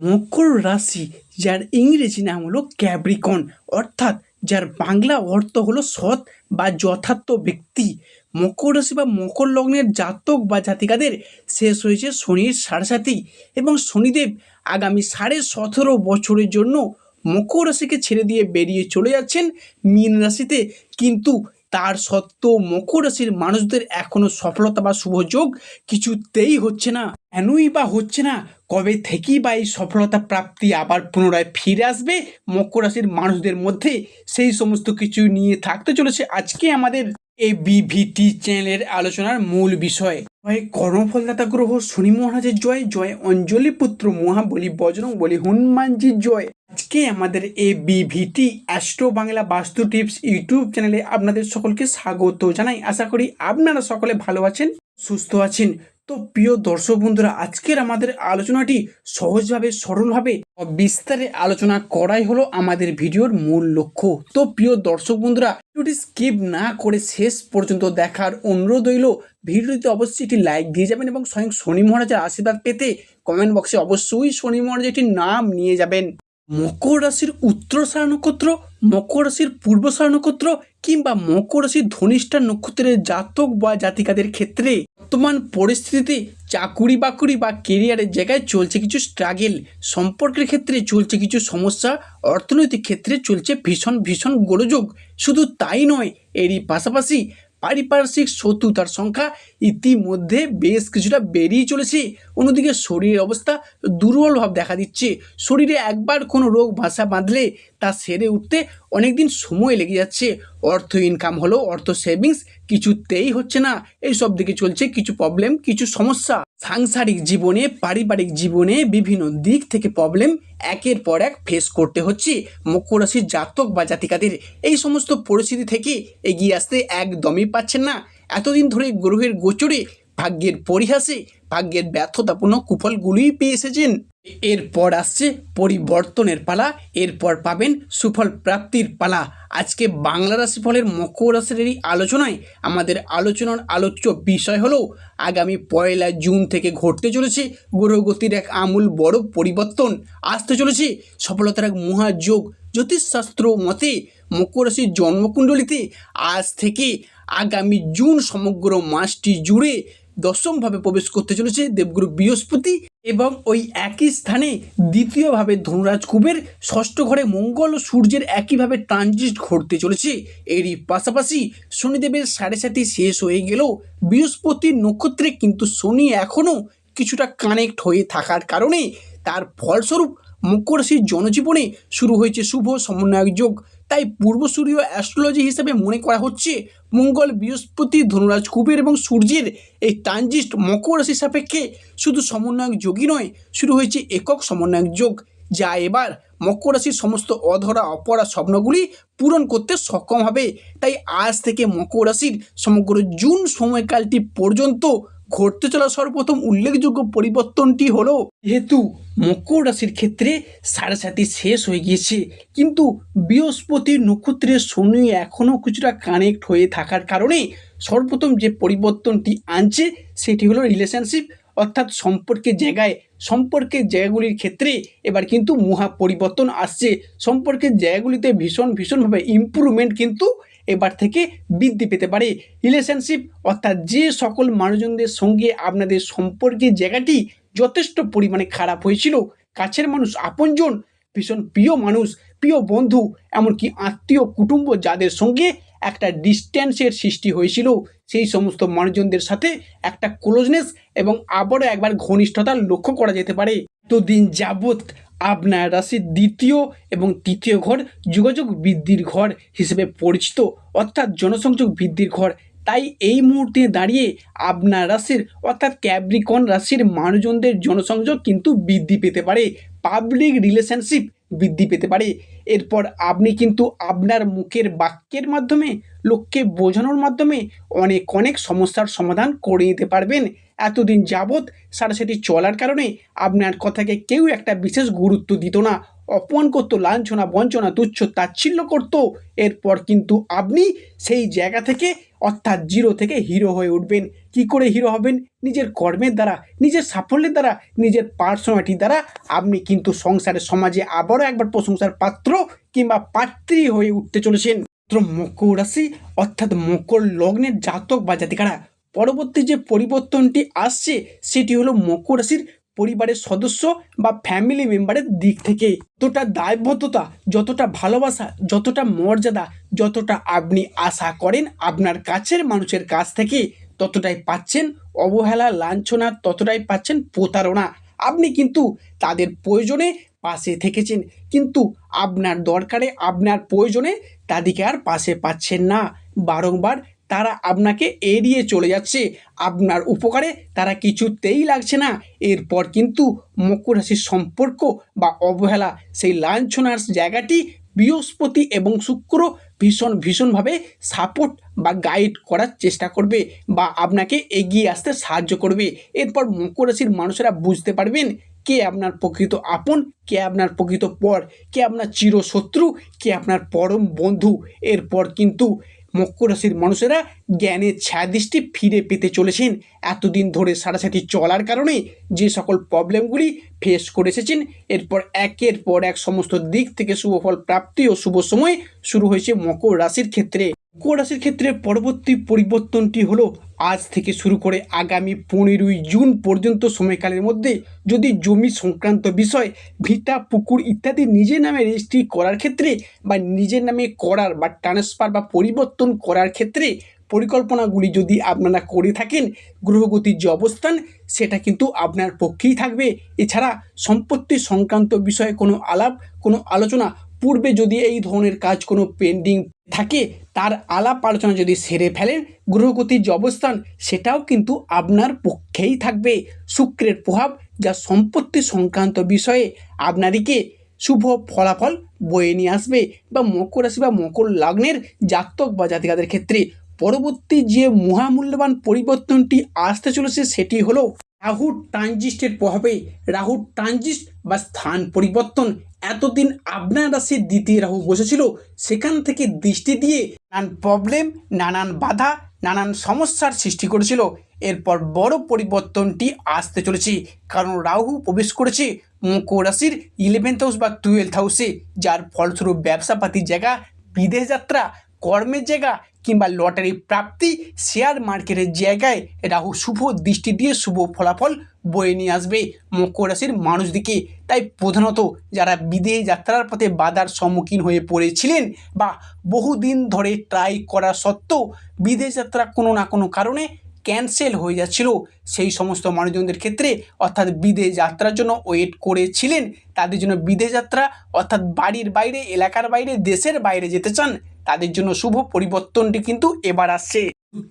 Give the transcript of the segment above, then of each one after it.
মকর রাশি, যার ইংরেজি নাম হলো ক্যাব্রিকন অর্থাৎ যার বাংলা অর্থ হলো সৎ বা যথার্থ ব্যক্তি। মকর রাশি বা মকর লগ্নের জাতক বা জাতিকাদের শেষ হয়েছে শনির সাড়ে এবং শনিদেব আগামী সাড়ে সতেরো বছরের জন্য মকর রাশিকে ছেড়ে দিয়ে বেরিয়ে চলে যাচ্ছেন মীন রাশিতে। কিন্তু তার সত্ত্বেও মকর রাশির মানুষদের এখনও সফলতা বা শুভযোগ কিছুতেই হচ্ছে না। কেনই বা হচ্ছে না? কবে থেকেই বা এই সফলতা প্রাপ্তি আবার পুনরায় ফিরে আসবে? মকর রাশির মানুষদের মধ্যে সেই সমস্ত কিছু নিয়ে থাকতে চলেছে আজকে আমাদের এই বিভিটি চ্যানেলের আলোচনার মূল বিষয়। হয় কর্মফলদাতা গ্রহ শনি মহারাজের জয় জয় অঞ্জলি পুত্র মহাবলী বজরং বলি হনুমানজির জয়। আজকে আমাদের এ বিভিটি অ্যাস্ট্রো বাংলা বাস্তু টিপস ইউটিউব চ্যানেলে আপনাদের সকলকে স্বাগত জানাই। আশা করি আপনারা সকলে ভালো আছেন, সুস্থ আছেন। তো প্রিয় দর্শক বন্ধুরা, আজকের আমাদের আলোচনাটি সহজভাবে, সরলভাবে বিস্তারে আলোচনা করাই হলো আমাদের ভিডিওর মূল লক্ষ্য। তো প্রিয় দর্শক বন্ধুরা, ভিডিওটি স্কিপ না করে শেষ পর্যন্ত দেখার অনুরোধ রইল, ভিডিওটিতে অবশ্যই একটি লাইক দিয়ে যাবেন এবং স্বয়ং শনি মহারাজের আশীর্বাদ পেতে কমেন্ট বক্সে অবশ্যই শনি মহারাজ একটি নাম নিয়ে যাবেন। মকর রাশির উত্তরসার নক্ষত্র, মকর রাশির পূর্বসার নক্ষত্র কিংবা মকর রাশির ধনিষ্ঠা নক্ষত্রের জাতক বা জাতিকাদের ক্ষেত্রে বর্তমান পরিস্থিতিতে চাকুরি বাকুরি বা কেরিয়ারের জায়গায় চলছে কিছু স্ট্রাগেল সম্পর্কের ক্ষেত্রে চলছে কিছু সমস্যা, অর্থনৈতিক ক্ষেত্রে চলছে ভীষণ ভীষণ গোলযোগ। শুধু তাই নয়, এরই পাশাপাশি পারিপার্শ্বিক শত্রুতার সংখ্যা ইতিমধ্যে বেশ কিছুটা বেরিয়ে চলেছে। অন্যদিকে শরীরের অবস্থা দুর্বলভাব দেখা দিচ্ছে। শরীরে একবার কোনো রোগ ভাষা বাঁধলে তা সেরে উঠতে অনেক দিন সময় লেগে যাচ্ছে। অর্থ ইনকাম হলো অর্থ সেভিংস কিছুতেই হচ্ছে না। এই সব দিকে চলছে কিছু প্রবলেম কিছু সমস্যা। সাংসারিক জীবনে, পারিবারিক জীবনে বিভিন্ন দিক থেকে প্রবলেম একের পর এক ফেস করতে হচ্ছে। মকর রাশির জাতক বা জাতিকাদের এই সমস্ত পরিস্থিতি থেকে এগিয়ে আসতে একদমই পাচ্ছেন না। এতদিন ধরে গ্রহের গোচরে ভাগ্যের পরিহাসে, ভাগ্যের ব্যর্থতাপূর্ণ কুফলগুলোই পেয়ে এসেছেন। এরপর আসছে পরিবর্তনের পালা, এরপর পাবেন সুফল প্রাপ্তির পালা। আজকে বাংলা রাশিফলের মকর রাশির এই আলোচনায় আমাদের আলোচনার আলোচ্য বিষয় হলো, আগামী পয়লা জুন থেকে ঘটতে চলেছে গ্রহগতির এক আমূল বড় পরিবর্তন। আসতে চলেছে সফলতার এক মহাযোগ। জ্যোতিষশাস্ত্র মতে মকর রাশির জন্মকুণ্ডলিতে আজ থেকে আগামী জুন সমগ্র মাসটি জুড়ে দশমভাবে প্রবেশ করতে চলেছে দেবগুরু বৃহস্পতি এবং ওই একই স্থানে দ্বিতীয়ভাবে ধনুরাজ কুবের ষষ্ঠ ঘরে মঙ্গল ও সূর্যের একইভাবে ট্রানজিট ঘটতে চলেছে। এরই পাশাপাশি শনিদেবের সাড়ে সাথে শেষ হয়ে গেলেও বৃহস্পতির নক্ষত্রে কিন্তু শনি এখনও কিছুটা কানেক্ট হয়ে থাকার কারণে তার ফলস্বরূপ মকর রাশির জনজীবনে শুরু হয়েছে শুভ সমন্বয়ক যোগ। তাই পূর্বসূরীয় অ্যাস্ট্রোলজি হিসেবে মনে করা হচ্ছে মঙ্গল বৃহস্পতি, ধনুরাজ কুবের এবং সূর্যের এই ট্রানজিস্ট মকর রাশির সাপেক্ষে শুধু সমন্বয়ক যোগই নয়, শুরু হয়েছে একক সমন্বয়ক যোগ, যা এবার মকর রাশির সমস্ত অধরা, অপরা স্বপ্নগুলি পূরণ করতে সক্ষম হবে। তাই আজ থেকে মকর রাশির সমগ্র জুন সময়কালটি পর্যন্ত ঘটতে চলা সর্বপ্রথম উল্লেখযোগ্য পরিবর্তনটি হলো, যেহেতু মকর রাশির ক্ষেত্রে সাড়ে সাতি শেষ হয়ে গিয়েছে, কিন্তু বৃহস্পতি নক্ষত্রের শনি এখনও কিছুটা কানেক্ট হয়ে থাকার কারণে সর্বপ্রথম যে পরিবর্তনটি আনছে, সেটি হলো রিলেশনশিপ অর্থাৎ সম্পর্কের জায়গায়, সম্পর্কের জায়গাগুলির ক্ষেত্রে এবার কিন্তু মহা পরিবর্তন আসছে। সম্পর্কের জায়গাগুলিতে ভীষণ, ভীষণভাবে ইম্প্রুভমেন্ট কিন্তু এবার থেকে বৃদ্ধি পেতে পারে। রিলেশনশিপ অর্থাৎ যে সকল মানুষজনদের সঙ্গে আপনাদের সম্পর্কের জায়গাটি যথেষ্ট পরিমাণে খারাপ হয়েছিল, কাছের মানুষ আপনজন, ভীষণ প্রিয় মানুষ, প্রিয় বন্ধু, এমনকি আত্মীয় কুটুম্ব যাদের সঙ্গে একটা ডিস্ট্যান্সের সৃষ্টি হয়েছিল। সেই সমস্ত মানুষজনদের সাথে একটা ক্লোজনেস এবং আবারও একবার ঘনিষ্ঠতা লক্ষ্য করা যেতে পারে। তো দিন যাবৎ আপনার রাশির দ্বিতীয় এবং তৃতীয় ঘর যোগাযোগ বৃদ্ধির ঘর হিসেবে পরিচিত, অর্থাৎ জনসংযোগ বৃদ্ধির ঘর। তাই এই মুহূর্তে দাঁড়িয়ে আপনার রাশির, অর্থাৎ ক্যাব্রিকন রাশির মানুষজনদের জনসংযোগ কিন্তু বৃদ্ধি পেতে পারে। পাবলিক রিলেশনশিপ বৃদ্ধি পেতে পারে। এরপর আপনি কিন্তু আপনার মুখের বাক্যের মাধ্যমে, লোককে বোঝানোর মাধ্যমে অনেক অনেক সমস্যার সমাধান করে নিতে পারবেন। এতদিন যাবৎ সারাসারি চলার কারণে আপনার কথাকে কেউ একটা বিশেষ গুরুত্ব দিত না। অপমান করতো, লাঞ্ছনা, বঞ্চনা, তুচ্ছ, তাচ্ছিল্য করতো। এরপর কিন্তু আপনি সেই জায়গা থেকে, অর্থাৎ জিরো থেকে হিরো হয়ে উঠবেন। কি করে হিরো হবেন? নিজের কর্মের দ্বারা, নিজের সাফল্যের দ্বারা, নিজের পার্সোনালিটি দ্বারা আপনি কিন্তু সংসারের সমাজে আবারও একবার প্রশংসার পাত্র কিংবা পাত্রী হয়ে উঠতে চলেছেন। মকর রাশি, অর্থাৎ মকর লগ্নের জাতক বা জাতিকারা। পরবর্তী যে পরিবর্তনটি আসছে, সেটি হলো মকর রাশির পরিবারের সদস্য বা ফ্যামিলি মেম্বারের দিক থেকে। যতটা দায়বদ্ধতা, যতটা ভালোবাসা, যতটা মর্যাদা, যতটা আপনি আশা করেন আপনার কাছের মানুষের কাছ থেকে, ততটাই পাচ্ছেন অবহেলা, লাঞ্ছনা, ততটাই পাচ্ছেন প্রতারণা। আপনি কিন্তু তাদের প্রয়োজনে পাশে থেকেছেন, কিন্তু আপনার দরকারে, আপনার প্রয়োজনে তাদেরকে আর পাশে পাচ্ছেন না। বারংবার তারা আপনাকে এড়িয়ে চলে যাচ্ছে। আপনার উপকারে তারা কিছুতেই লাগছে না। এরপর কিন্তু মকর রাশির সম্পর্ক বা অবহেলা, সেই লাঞ্ছনার জায়গাটি বৃহস্পতি এবং শুক্র ভীষণ ভীষণভাবে সাপোর্ট বা গাইড করার চেষ্টা করবে বা আপনাকে এগিয়ে আসতে সাহায্য করবে। এরপর মকর রাশির মানুষেরা বুঝতে পারবেন কে আপনার প্রকৃত আপন, কে আপনার প্রকৃত পর, কে আপনার চিরশত্রু, কে আপনার পরম বন্ধু। এরপর কিন্তু মকর রাশির মানুষেরা জ্ঞানের ছায়াদৃষ্টি ফিরে পেতে চলেছেন। এতদিন ধরে সারাসাথী চলার কারণে যে সকল প্রবলেমগুলি ফেস করে এসেছেন, এরপর একের পর এক সমস্ত দিক থেকে শুভফল প্রাপ্তি ও শুভ সময় শুরু হয়েছে মকর রাশির ক্ষেত্রে। মকর রাশির ক্ষেত্রে পরবর্তী পরিবর্তনটি হলো, আজ থেকে শুরু করে আগামী পনেরোই জুন পর্যন্ত সময়কালের মধ্যে যদি জমি সংক্রান্ত বিষয়, ভিটা, পুকুর ইত্যাদি নিজের নামে রেজিস্ট্রি করার ক্ষেত্রে বা নিজের নামে করার বা ট্রান্সফার বা পরিবর্তন করার ক্ষেত্রে পরিকল্পনাগুলি যদি আপনারা করে থাকেন, গ্রহগতির যে অবস্থান, সেটা কিন্তু আপনার পক্ষেই থাকবে। এছাড়া সম্পত্তি সংক্রান্ত বিষয়ে কোনো আলাপ, কোনো আলোচনা পূর্বে যদি এই ধরনের কাজ কোনো পেন্ডিং থাকে, তার আলাপ আলোচনা যদি সেরে ফেলেন গ্রহগতির যে অবস্থান, সেটাও কিন্তু আপনার পক্ষেই থাকবে। শুক্রের প্রভাব যা সম্পত্তি সংক্রান্ত বিষয়ে আপনাদিকে শুভ ফলাফল বয়ে নিয়ে আসবে বা মকর রাশি বা মকর লগ্নের জাতক বা জাতিকাদের ক্ষেত্রে পরবর্তী যে মহামূল্যবান পরিবর্তনটি আসতে চলেছে, সেটি হলো রাহুর ট্রানজিস্টের প্রভাবে। রাহুর ট্রানজিস্ট বা স্থান পরিবর্তন এতদিন আপনার রাশির দ্বিতীয় রাহু বসেছিল, সেখান থেকে দৃষ্টি দিয়ে নানান প্রবলেম নানান বাধা, নানান সমস্যার সৃষ্টি করেছিল। এরপর বড় পরিবর্তনটি আসতে চলেছে। কারণ রাহু প্রবেশ করেছে মকর রাশির ইলেভেন্থ হাউস বা টুয়েলথ হাউসে যার ফলস্বরূপ ব্যবসাপাতির জায়গা, বিদেশ যাত্রা কর্মের জায়গা কিংবা লটারি প্রাপ্তি শেয়ার মার্কেটের জায়গায় রাহু শুভ দৃষ্টি দিয়ে শুভ ফলাফল বয়ে নিয়ে আসবে মকর রাশির মানুষদিকে তাই প্রধানত যারা বিদেশ যাত্রার পথে বাধার সম্মুখীন হয়ে পড়েছিলেন বা বহুদিন ধরে ট্রাই করা সত্ত্বেও বিদেশ যাত্রা কোনো না কোনো কারণে ক্যান্সেল হয়ে যাচ্ছিল। সেই সমস্ত মানুষজনদের ক্ষেত্রে অর্থাৎ বিদেশ যাত্রার জন্য ওয়েট করেছিলেন। তাদের জন্য বিদেশ যাত্রা অর্থাৎ বাড়ির বাইরে, এলাকার বাইরে, দেশের বাইরে যেতে চান তাদের জন্য শুভ পরিবর্তনটি কিন্তু এবার আসছে।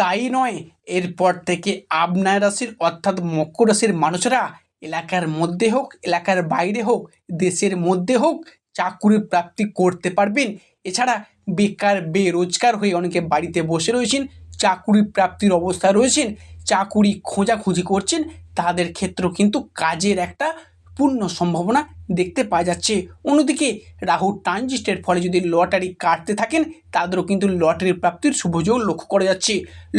তাই নয়, এরপর থেকে আপনার রাশির অর্থাৎ মকর রাশির মানুষরা এলাকার মধ্যে হোক, এলাকার বাইরে হোক, দেশের মধ্যে হোক চাকুরির প্রাপ্তি করতে পারবেন। এছাড়া বেকার, বেরোজগার হয়ে অনেকে বাড়িতে বসে রয়েছেন, চাকুরি প্রাপ্তির অবস্থায় রয়েছেন, চাকুরি খোঁজাখুঁজি করছেন, তাদের ক্ষেত্র কিন্তু কাজের একটা পূর্ণ সম্ভাবনা দেখতে পাওয়া যাচ্ছে। অন্যদিকে রাহু ট্রানজিস্টের ফলে যদি লটারি কাটতে থাকেন, তাদেরও কিন্তু লটারি প্রাপ্তির শুভযোগ লক্ষ্য করা যাচ্ছে।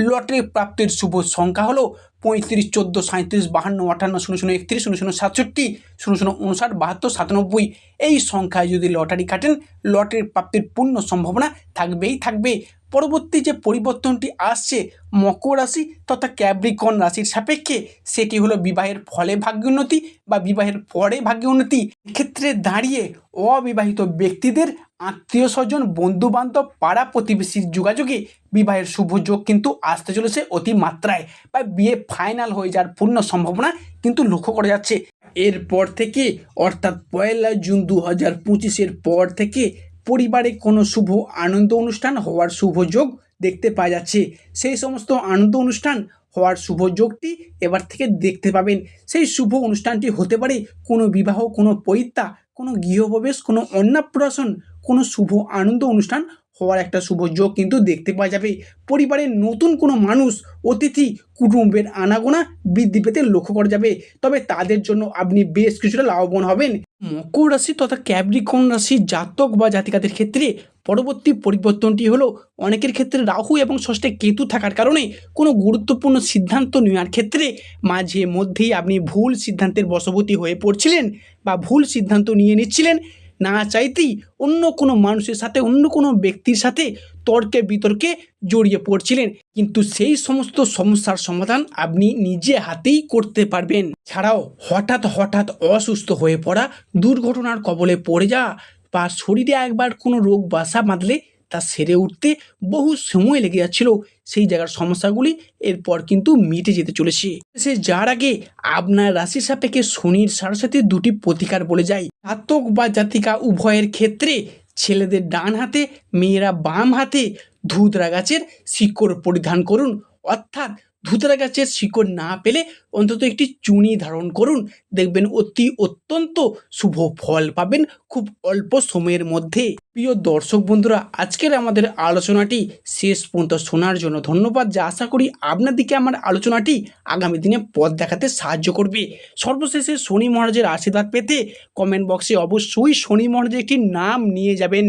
লটারি প্রাপ্তির শুভ সংখ্যা হলো পঁয়ত্রিশ, চোদ্দ সাঁত্রিশ বাহান্ন, আটান্ন, শূন্য শূন্য, একত্রিশ, শূন্য শূন্য, সাতষট্টি, শূন্য শূন্য উনষাট বাহাত্তর, সাতানব্বই। এই সংখ্যায় যদি লটারি কাটেন, লটারির প্রাপ্তির পূর্ণ সম্ভাবনা থাকবেই থাকবে। পরবর্তী যে পরিবর্তনটি আসছে, মকর রাশি তথা ক্যাব্রিকন রাশির সাপেক্ষে সেটি হলো বিবাহের ফলে ভাগ্যোন্নতি বা বিবাহের পরে ভাগ্যোন্নতি ক্ষেত্রে দাঁড়িয়ে অবিবাহিত ব্যক্তিদের আত্মীয় স্বজন বন্ধু বান্ধব পাড়া প্রতিবেশীর যোগাযোগে বিবাহের শুভ যোগ কিন্তু আসতে চলেছে অতি মাত্রায় বা বিয়ে ফাইনাল হয়ে যাওয়ার পূর্ণ সম্ভাবনা কিন্তু লক্ষ্য করা যাচ্ছে। এরপর থেকে অর্থাৎ পয়লা জুন দু হাজার পঁচিশের পর থেকে পরিবারে কোনো শুভ আনন্দ অনুষ্ঠান হওয়ার শুভ যোগ দেখতে পাওয়া যাচ্ছে। সেই সমস্ত আনন্দ অনুষ্ঠান হওয়ার শুভ যোগটি এবার থেকে দেখতে পাবেন। সেই শুভ অনুষ্ঠানটি হতে পারে কোনো বিবাহ, কোনো পৈত্যা কোনো গৃহপ্রবেশ, কোনো অন্নপ্রাশন, কোনো শুভ আনন্দ অনুষ্ঠান হওয়ার একটা শুভ যোগ কিন্তু দেখতে পাওয়া যাবে। পরিবারের নতুন কোনো মানুষ অতিথি কুটুম্বের আনাগোনা বৃদ্ধি পেতে লক্ষ্য করা যাবে। তবে তাদের জন্য আপনি বেশ কিছুটা লাভবান হবেন। মকর রাশি তথা ক্যাবরিকন রাশি জাতক বা জাতিকাদের ক্ষেত্রে পরবর্তী পরিবর্তনটি হলো অনেকের ক্ষেত্রে রাহু এবং ষষ্ঠে কেতু থাকার কারণে কোনো গুরুত্বপূর্ণ সিদ্ধান্ত নেওয়ার ক্ষেত্রে মাঝে মধ্যেই আপনি ভুল সিদ্ধান্তের বশবর্তী হয়ে পড়ছিলেন বা ভুল সিদ্ধান্ত নিয়ে নিচ্ছিলেন। না চাইতেই অন্য কোনো মানুষের সাথে, অন্য কোনো ব্যক্তির সাথে তর্কে বিতর্কে জড়িয়ে পড়ছিলেন। কিন্তু সেই সমস্ত সমস্যার সমাধান আপনি নিজে হাতেই করতে পারবেন। ছাড়াও হঠাৎ হঠাৎ অসুস্থ হয়ে পড়া দুর্ঘটনার কবলে পড়ে যাওয়া বা শরীরে একবার কোনো রোগ, বাসা বাঁধলে তা সেরে উঠতে বহু সময় লেগে যাচ্ছিল। সেই জায়গার সমস্যাগুলি এরপর কিন্তু মিটে যেতে চলেছে। সে যার আগে আপনার রাশি সাপেক্ষে শনির সাথে দুটি প্রতিকার বলে যায়। জাতক বা জাতিকা উভয়ের ক্ষেত্রে ছেলেদের ডান হাতে, মেয়েরা বাম হাতে ধুতরা গাছের শিকড় পরিধান করুন। অর্থাৎ ধুতরা গাছের শিকড় না পেলে অন্তত একটি চুনি ধারণ করুন। দেখবেন অতি অত্যন্ত শুভ ফল পাবেন খুব অল্প সময়ের মধ্যে। প্রিয় দর্শক বন্ধুরা, আজকের আমাদের আলোচনাটি শেষ পর্যন্ত শোনার জন্য ধন্যবাদ। যা আশা করি আপনাদেরকে আমার আলোচনাটি আগামী দিনে পথ দেখাতে সাহায্য করবে। সর্বশেষে শনি মহারাজের আশীর্বাদ পেতে কমেন্ট বক্সে অবশ্যই শনি মহারাজের একটি নাম নিয়ে যাবেন।